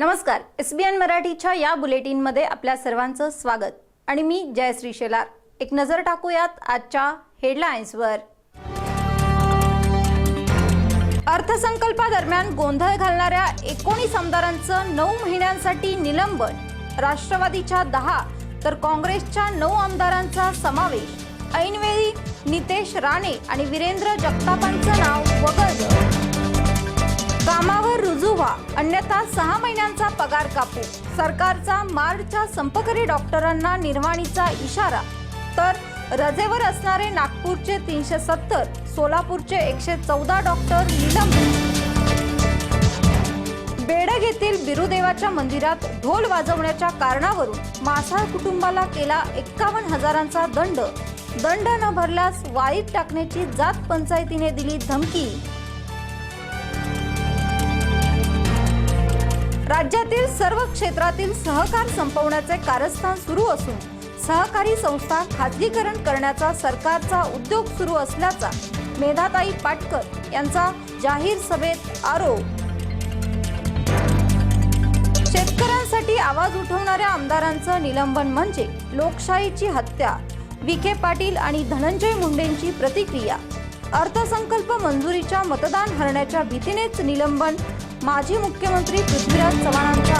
नमस्कार एस बी एन मराठीच्या या बुलेटिनमध्ये आपल्या सर्वांचं स्वागत. आणि मी जयश्री शेलार. एक नजर टाकूयात आजच्या हेडलाईन्सवर अर्थसंकल्पादरम्यान गोंधळ घालणाऱ्या एकोणीस आमदारांचं नऊ महिन्यांसाठी निलंबन. राष्ट्रवादीच्या दहा तर काँग्रेसच्या नऊ आमदारांचा समावेश. ऐनवेळी नितेश राणे आणि वीरेंद्र जगतापांचं नाव वगळलं. व्हा अन्यथा सहा महिन्यांचा पगार कापू. सरकारचा मार्चच्या संपकरी डॉक्टरांना निर्वाणीचा इशारा. तर रजेवर असणारे नागपूरचे तीनशे सत्तर सोलापूरचे एकशे चौदा डॉक्टर निलंबित. बेडग येथील बिरुदेवाच्या मंदिरात ढोल वाजवण्याच्या कारणावरून मासाळ कुटुंबाला केला एक्कावन्न हजारांचा दंड. दंड न भरल्यास वाईट टाकण्याची जात पंचायतीने दिली धमकी. राज्यातील सर्व क्षेत्रातील सहकार संपवण्याचे कारस्थान सुरू असून सहकारी संस्था खाजगीकरण करण्याचा सरकारचा उद्योग सुरू असल्याचा मेधाताई पाटकर यांचा जाहीर सभेत आरोप. शेतकऱ्यांसाठी आवाज उठवणाऱ्या आमदारांचं निलंबन म्हणजे लोकशाहीची हत्या विखे पाटील आणि धनंजय मुंडेंची प्रतिक्रिया. अर्थसंकल्प मंजुरीच्या मतदान हरण्याच्या भीतीनेच निलंबन माजी मुख्यमंत्री पृथ्वीराज चव्हाणांच्या